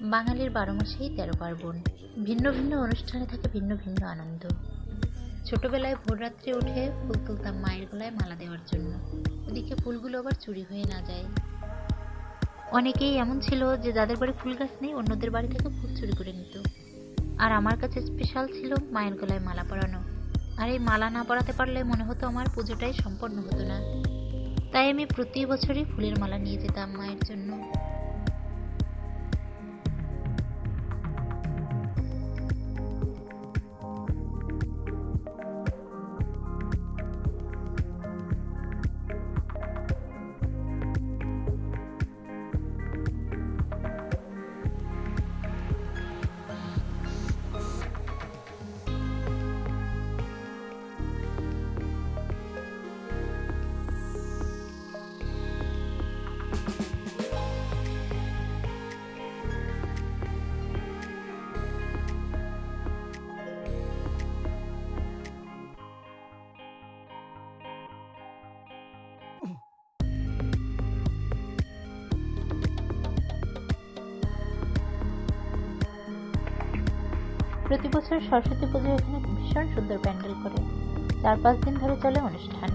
বাঙালির বারো মাসেই তেরো পার্বণ। ভিন্ন ভিন্ন অনুষ্ঠানে থাকে ভিন্ন ভিন্ন আনন্দ। ছোটবেলায় ভোররাত্রে উঠে ফুল তুলতাম মায়ের গলায় মালা দেওয়ার জন্য। ওদিকে ফুলগুলো আবার চুরি হয়ে না যায়। অনেকেই এমন ছিল যে যাদের বাড়ি ফুল গাছ নেই, অন্যদের বাড়ি থেকে ফুল চুরি করে নিত। আর আমার কাছে স্পেশাল ছিল মায়ের গলায় মালা পরানো। আর এই মালা না পরাতে পারলে মনে হতো আমার পুজোটাই সম্পন্ন হতো না। তাই আমি প্রতি বছরই ফুলের মালা নিয়ে যেতাম মায়ের জন্য। প্রতি বছর সরস্বতী পুজো এখানে ভীষণ সুন্দর প্যান্ডেল করে। চার পাঁচ দিন ধরে চলে অনুষ্ঠান।